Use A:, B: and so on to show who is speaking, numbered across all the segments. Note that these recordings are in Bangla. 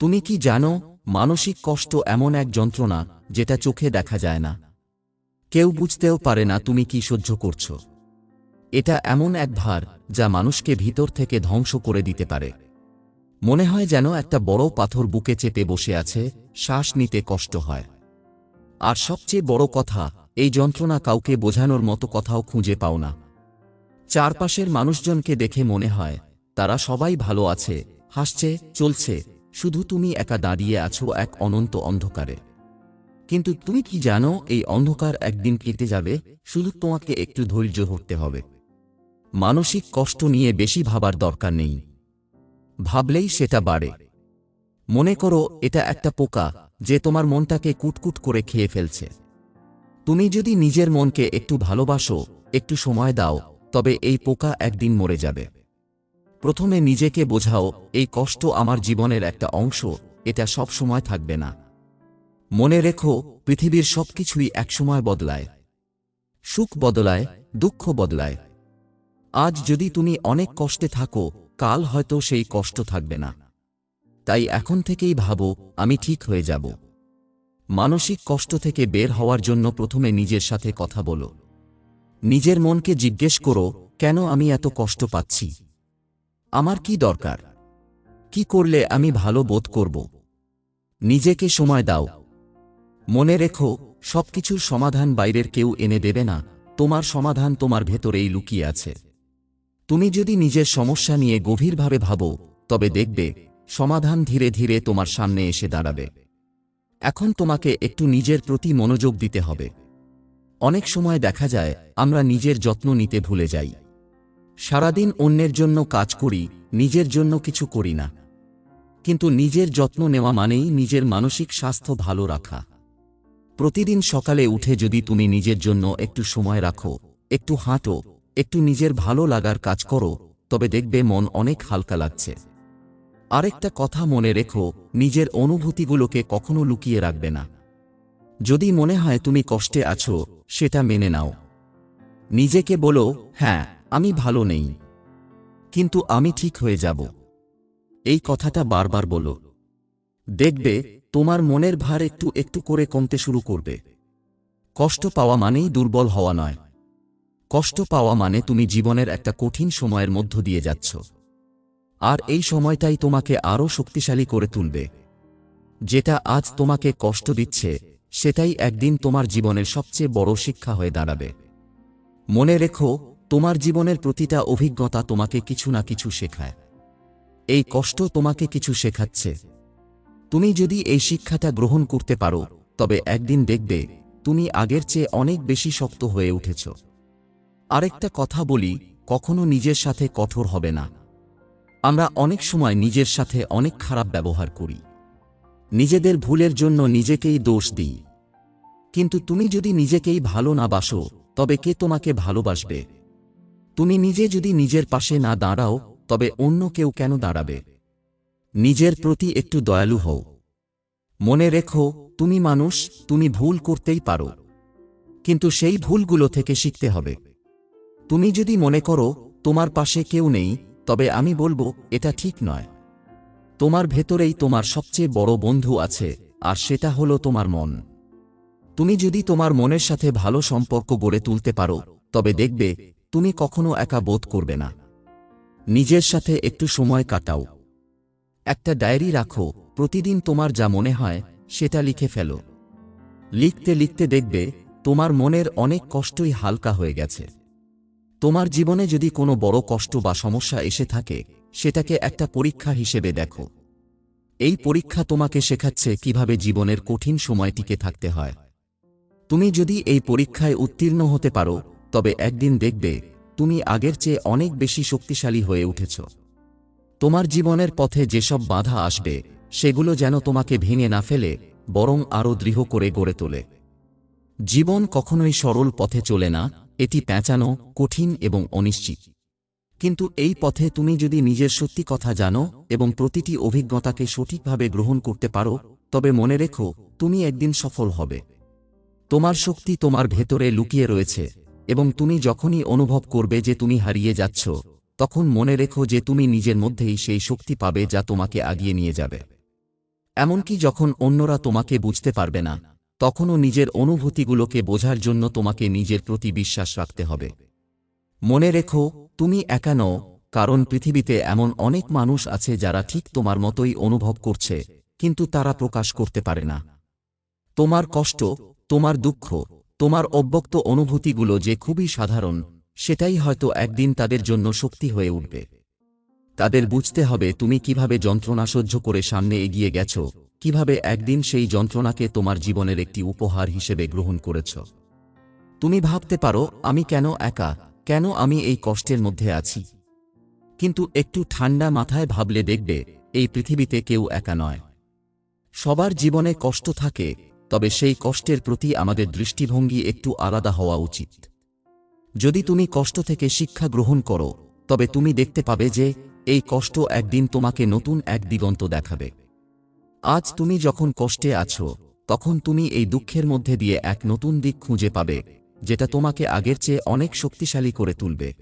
A: তুমি কি জানো, মানসিক কষ্ট এমন এক যন্ত্রণা যেটা চোখে দেখা যায় না। কেউ বুঝতেও পারে না তুমি কি সহ্য করছ। এটা এমন এক ভার যা মানুষকে ভিতর থেকে ধ্বংস করে দিতে পারে। মনে হয় যেন একটা বড় পাথর বুকে চেপে বসে আছে, শ্বাস নিতে কষ্ট হয়। আর সবচেয়ে বড় কথা, এই যন্ত্রণা কাউকে বোঝানোর মতো কথাও খুঁজে পাও না। চারপাশের মানুষজনকে দেখে মনে হয়, তারা সবাই ভালো আছে, হাসছে, চলছে শুধু তুমি একা দাঁড়িয়ে আছো এক অনন্ত অন্ধকারে। কিন্তু তুমি কি জানো, এই অন্ধকার একদিন কেটে যাবে, শুধু তোমাকে একটু ধৈর্য ধরতে হবে। মানসিক কষ্ট নিয়ে বেশি ভাবার দরকার নেই। ভাবলেই সেটা বাড়ে। মনে করো, এটা একটা পোকা, যে তোমার মনটাকে কুটকুট করে খেয়ে ফেলছে। তুমি যদি নিজের মনকে একটু ভালোবাসো, একটু সময় দাও, তবে এই পোকা একদিন মরে যাবে। প্রথমে নিজেকে বোঝাও, এই কষ্ট আমার জীবনের একটা অংশ, এটা সব সময় থাকবে না। মনে রেখো, পৃথিবীর সবকিছুই একসময় বদলায়। সুখ বদলায়, দুঃখ বদলায়। আজ যদি তুমি অনেক কষ্টে থাকো, কাল হয়তো সেই কষ্ট থাকবে না। তাই এখন থেকেই ভাবো, আমি ঠিক হয়ে যাব। মানসিক কষ্ট থেকে বের হওয়ার জন্য প্রথমে নিজের সাথে কথা বলো। নিজের মনকে জিজ্ঞেস করো, কেন আমি এত কষ্ট পাচ্ছি? আমার কি দরকার? কি করলে আমি ভালো বোধ করব? নিজেকে সময় দাও। মনে রেখো, সবকিছুর সমাধান বাইরের কেউ এনে দেবে না, তোমার সমাধান তোমার ভেতরেই লুকিয়ে আছে। তুমি যদি নিজের সমস্যা নিয়ে গভীরভাবে ভাবো, তবে দেখবে, সমাধান ধীরে ধীরে তোমার সামনে এসে দাঁড়াবে। এখন তোমাকে একটু নিজের প্রতি মনোযোগ দিতে হবে। অনেক সময় দেখা যায়, আমরা নিজের যত্ন নিতে ভুলে যাই। সারাদিন অন্যের জন্য কাজ করি, নিজের জন্য কিছু করি না। কিন্তু নিজের যত্ন নেওয়া মানেই নিজের মানসিক স্বাস্থ্য ভালো রাখা। প্রতিদিন সকালে উঠে যদি তুমি নিজের জন্য একটু সময় রাখো, একটু হাঁটো, একটু নিজের ভালো লাগার কাজ করো, তবে দেখবে মন অনেক হালকা লাগছে। আরেকটা কথা মনে রেখো, নিজের অনুভূতিগুলোকে কখনো লুকিয়ে রাখবে না। যদি মনে হয় তুমি কষ্টে আছো, সেটা মেনে নাও। নিজেকে বলো হ্যাঁ আমি ভালো নেই। কিন্তু আমি ঠিক হয়ে যাব। এই কথাটা বারবার বলো। দেখবে, তোমার মনের ভার একটু একটু করে কমতে শুরু করবে। কষ্ট পাওয়া মানেই দুর্বল হওয়া নয়। কষ্ট পাওয়া মানে তুমি জীবনের একটা কঠিন সময়ের মধ্য দিয়ে যাচ্ছ। আর এই সময়টাই তোমাকে আরও শক্তিশালী করে তুলবে। যেটা আজ তোমাকে কষ্ট দিচ্ছে, সেটাই একদিন তোমার জীবনের সবচেয়ে বড় শিক্ষা হয়ে দাঁড়াবে। মনে রেখো তোমার জীবনের প্রতিটা অভিজ্ঞতা তোমাকে কিছু না কিছু শেখায়। এই কষ্ট তোমাকে কিছু শেখাচ্ছে। তুমি যদি এই শিক্ষাটা গ্রহণ করতে পারো, তবে একদিন দেখবে তুমি আগের চেয়ে অনেক বেশি শক্ত হয়ে উঠেছ। আরেকটা কথা বলি, কখনো নিজের সাথে কঠোর হবে না। আমরা অনেক সময় নিজের সাথে অনেক খারাপ ব্যবহার করি। নিজেদের ভুলের জন্য নিজেকেই দোষ দিই। কিন্তু তুমি যদি নিজেকেই ভালো না বাসো, তবে কে তোমাকে ভালোবাসবে? তুমি নিজে যদি নিজের পাশে না দাঁড়াও, তবে অন্য কেউ কেন দাঁড়াবে? নিজের প্রতি একটু দয়ালু হও। মনে রেখো, তুমি মানুষ, তুমি ভুল করতেই পারো। কিন্তু সেই ভুলগুলো থেকে শিখতে হবে। তুমি যদি মনে করো, তোমার পাশে কেউ নেই, তবে আমি বলব, এটা ঠিক নয়। তোমার ভেতরেই তোমার সবচেয়ে বড় বন্ধু আছে, আর সেটা হলো তোমার মন। তুমি যদি তোমার মনের সাথে ভালো সম্পর্ক গড়ে তুলতে পারো, তবে দেখবে তুমি কখনো একা বোধ করবে না। নিজের সাথে একটু সময় কাটাও। একটা ডায়েরি রাখো, প্রতিদিন তোমার যা মনে হয়, সেটা লিখে ফেলো। লিখতে লিখতে দেখবে, তোমার মনের অনেক কষ্টই হালকা হয়ে গেছে। তোমার জীবনে যদি কোনো বড় কষ্ট বা সমস্যা এসে থাকে, সেটাকে একটা পরীক্ষা হিসেবে দেখো। এই পরীক্ষা তোমাকে শেখাচ্ছে কীভাবে জীবনের কঠিন সময় টিকে থাকতে হয়। তুমি যদি এই পরীক্ষায় উত্তীর্ণ হতে পারো, তবে একদিন দেখবে তুমি আগের চেয়ে অনেক বেশি শক্তিশালী হয়ে উঠেছ। তোমার জীবনের পথে যেসব বাধা আসবে, সেগুলো যেন তোমাকে ভেঙে না ফেলে, বরং আরও দৃঢ় করে গড়ে তোলে। জীবন কখনোই সরল পথে চলে না, এটি প্যাঁচানো, কঠিন এবং অনিশ্চিত। কিন্তু এই পথে তুমি যদি নিজের সত্যি কথা জানো এবং প্রতিটি অভিজ্ঞতাকে সঠিকভাবে গ্রহণ করতে পারো, তবে মনে রেখো, তুমি একদিন সফল হবে। তোমার শক্তি তোমার ভেতরে লুকিয়ে রয়েছে। এবং তুমি যখনই অনুভব করবে যে তুমি হারিয়ে যাচ্ছ, তখন মনে রেখো যে তুমি নিজের মধ্যেই সেই শক্তি পাবে যা তোমাকে আগিয়ে নিয়ে যাবে। এমনকি যখন অন্যরা তোমাকে বুঝতে পারবে না, তখনও নিজের অনুভূতিগুলোকে বোঝার জন্য তোমাকে নিজের প্রতি বিশ্বাস রাখতে হবে। মনে রেখো, তুমি একা নও, কারণ পৃথিবীতে এমন অনেক মানুষ আছে যারা ঠিক তোমার মতোই অনুভব করছে, কিন্তু তারা প্রকাশ করতে পারে না। তোমার কষ্ট, তোমার দুঃখ তোমার অব্যক্ত অনুভূতিগুলো যে খুবই সাধারণ, সেটাই হয়তো একদিন তাদের জন্য শক্তি হয়ে উঠবে। তাদের বুঝতে হবে তুমি কীভাবে যন্ত্রণা সহ্য করে সামনে এগিয়ে গেছ, কীভাবে একদিন সেই যন্ত্রণাকে তোমার জীবনের একটি উপহার হিসেবে গ্রহণ করেছ। তুমি ভাবতে পারো, আমি কেন একা, কেন আমি এই কষ্টের মধ্যে আছি। কিন্তু একটু ঠান্ডা মাথায় ভাবলে দেখবে, এই পৃথিবীতে কেউ একা নয়। সবার জীবনে কষ্ট থাকে তবে সেই কষ্টের প্রতি আমাদের দৃষ্টিভঙ্গি একটু আলাদা হওয়া উচিত। যদি তুমি কষ্ট থেকে শিক্ষা গ্রহণ করো, তবে তুমি দেখতে পাবে যে, এই কষ্ট একদিন তোমাকে নতুন এক দিগন্ত দেখাবে। আজ তুমি যখন কষ্টে আছো, তখন তুমি এই দুঃখের মধ্যে দিয়ে এক নতুন দিক খুঁজে পাবে, যেটা তোমাকে আগের চেয়ে অনেক শক্তিশালী করে তুলবে।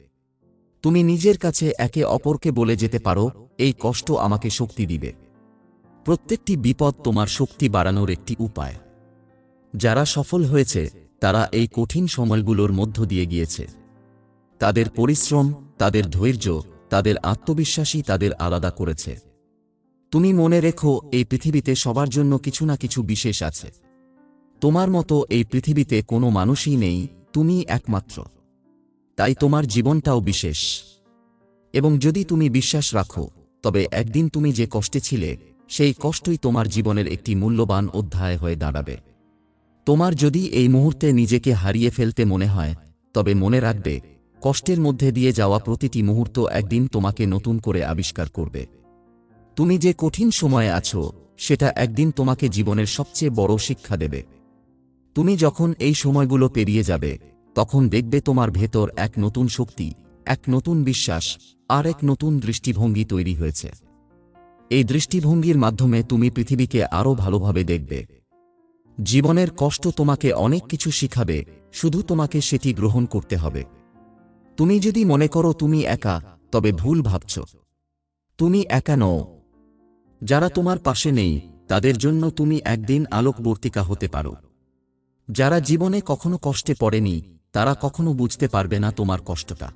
A: তুমি নিজের কাছে একে অপরকে বলে যেতে পারো, এই কষ্ট আমাকে শক্তি দিবে। প্রত্যেকটি বিপদ তোমার শক্তি বাড়ানোর একটি উপায়। যারা সফল হয়েছে, তারা এই কঠিন সময়গুলোর মধ্য দিয়ে গিয়েছে। তাদের পরিশ্রম, তাদের ধৈর্য, তাদের আত্মবিশ্বাসী তাদের আলাদা করেছে। তুমি মনে রেখো, এই পৃথিবীতে সবার জন্য কিছু না কিছু বিশেষ আছে। তোমার মতো এই পৃথিবীতে কোনো মানুষই নেই তুমি একমাত্র। তাই তোমার জীবনটাও বিশেষ। এবং যদি তুমি বিশ্বাস রাখো, তবে একদিন তুমি যে কষ্টে ছিলে, সেই কষ্টই তোমার জীবনের একটি মূল্যবান অধ্যায় হয়ে দাঁড়াবে। তোমার যদি এই মুহূর্তে নিজেকে হারিয়ে ফেলতে মনে হয়, তবে মনে রাখবে, কষ্টের মধ্যে দিয়ে যাওয়া প্রতিটি মুহূর্ত একদিন তোমাকে নতুন করে আবিষ্কার করবে। তুমি যে কঠিন সময়ে আছো, সেটা একদিন তোমাকে জীবনের সবচেয়ে বড় শিক্ষা দেবে। তুমি যখন এই সময়গুলো পেরিয়ে যাবে, তখন দেখবে তোমার ভেতর এক নতুন শক্তি, এক নতুন বিশ্বাস, আর এক নতুন দৃষ্টিভঙ্গি তৈরি হয়েছে। এই দৃষ্টিভঙ্গির মাধ্যমে তুমি পৃথিবীকে আরও ভালোভাবে দেখবে। জীবনের কষ্ট তোমাকে অনেক কিছু শিখাবে, শুধু তোমাকে সেটি গ্রহণ করতে হবে। তুমি যদি মনে করো তুমি একা, তবে ভুল ভাবছ। তুমি একা নও। যারা তোমার পাশে নেই, তাদের জন্য তুমি একদিন আলোকবর্তিকা হতে পারো। যারা জীবনে কখনো কষ্টে পড়েনি, তারা কখনো বুঝতে পারবে না তোমার কষ্টটা।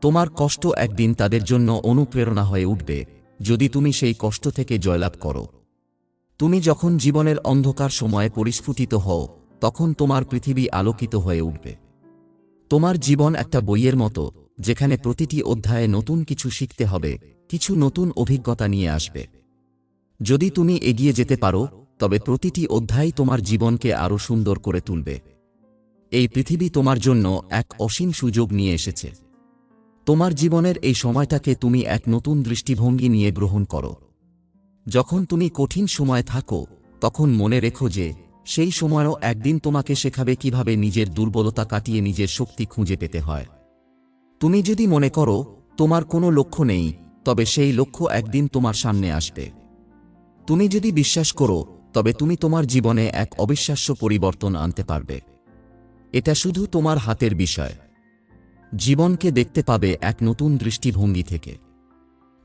A: তোমার কষ্ট একদিন তাদের জন্য অনুপ্রেরণা হয়ে উঠবে, যদি তুমি সেই কষ্ট থেকে জয়লাভ করো। তুমি যখন জীবনের অন্ধকার সময়ে পরিস্ফুটিত হও, তখন তোমার পৃথিবী আলোকিত হয়ে উঠবে। তোমার জীবন একটা বইয়ের মতো, যেখানে প্রতিটি অধ্যায়ে নতুন কিছু শিখতে হবে, কিছু নতুন অভিজ্ঞতা নিয়ে আসবে। যদি তুমি এগিয়ে যেতে পারো, তবে প্রতিটি অধ্যায় তোমার জীবনকে আরও সুন্দর করে তুলবে। এই পৃথিবী তোমার জন্য এক অসীম সুযোগ নিয়ে এসেছে। তোমার জীবনের এই সময়টাকে তুমি এক নতুন দৃষ্টিভঙ্গি নিয়ে গ্রহণ করো। যখন তুমি কঠিন সময় থাকো, তখন মনে রেখো যে, সেই সময়ও একদিন তোমাকে শেখাবে কীভাবে নিজের দুর্বলতা কাটিয়ে নিজের শক্তি খুঁজে পেতে হয়। তুমি যদি মনে করো, তোমার কোনো লক্ষ্য নেই, তবে সেই লক্ষ্য একদিন তোমার সামনে আসবে। তুমি যদি বিশ্বাস করো, তবে তুমি তোমার জীবনে এক অবিশ্বাস্য পরিবর্তন আনতে পারবে। এটা শুধু তোমার হাতের বিষয়। জীবনকে দেখতে পাবে এক নতুন দৃষ্টিভঙ্গি থেকে।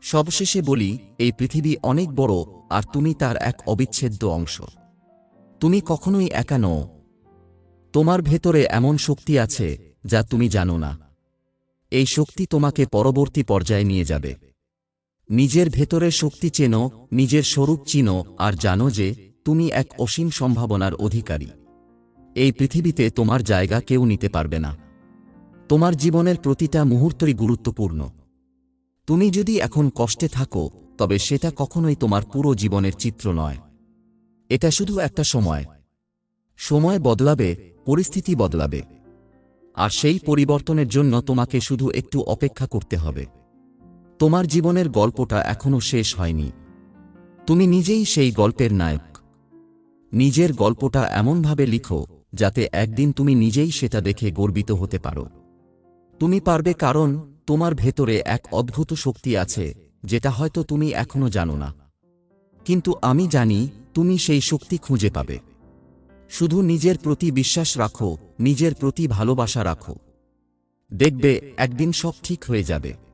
A: সবশেষে বলি, এই পৃথিবী অনেক বড়, আর তুমি তার এক অবিচ্ছেদ্য অংশ। তুমি কখনোই একা নও। তোমার ভেতরে এমন শক্তি আছে, যা তুমি জানো না। এই শক্তি তোমাকে পরবর্তী পর্যায়ে নিয়ে যাবে। নিজের ভেতরের শক্তি চেনো, নিজের স্বরূপ চিনো, আর জানো যে, তুমি এক অসীম সম্ভাবনার অধিকারী। এই পৃথিবীতে তোমার জায়গা কেউ নিতে পারবে না। তোমার জীবনের প্রতিটা মুহূর্তই গুরুত্বপূর্ণ। তুমি যদি এখন কষ্টে থাকো, তবে সেটা কখনোই তোমার পুরো জীবনের চিত্র নয়। এটা শুধু একটা সময়। সময় বদলাবে, পরিস্থিতি বদলাবে। আর সেই পরিবর্তনের জন্য তোমাকে শুধু একটু অপেক্ষা করতে হবে। তোমার জীবনের গল্পটা এখনও শেষ হয়নি। তুমি নিজেই সেই গল্পের নায়ক। নিজের গল্পটা এমনভাবে লিখো, যাতে একদিন তুমি নিজেই সেটা দেখে গর্বিত হতে পারো। তুমি পারবে কারণ তোমার ভেতরে এক অদ্ভুত শক্তি আছে, যেটা হয়তো তুমি এখনও জানো না। কিন্তু আমি জানি তুমি সেই শক্তি খুঁজে পাবে। শুধু নিজের প্রতি বিশ্বাস রাখো, নিজের প্রতি ভালোবাসা রাখো। দেখবে একদিন সব ঠিক হয়ে যাবে।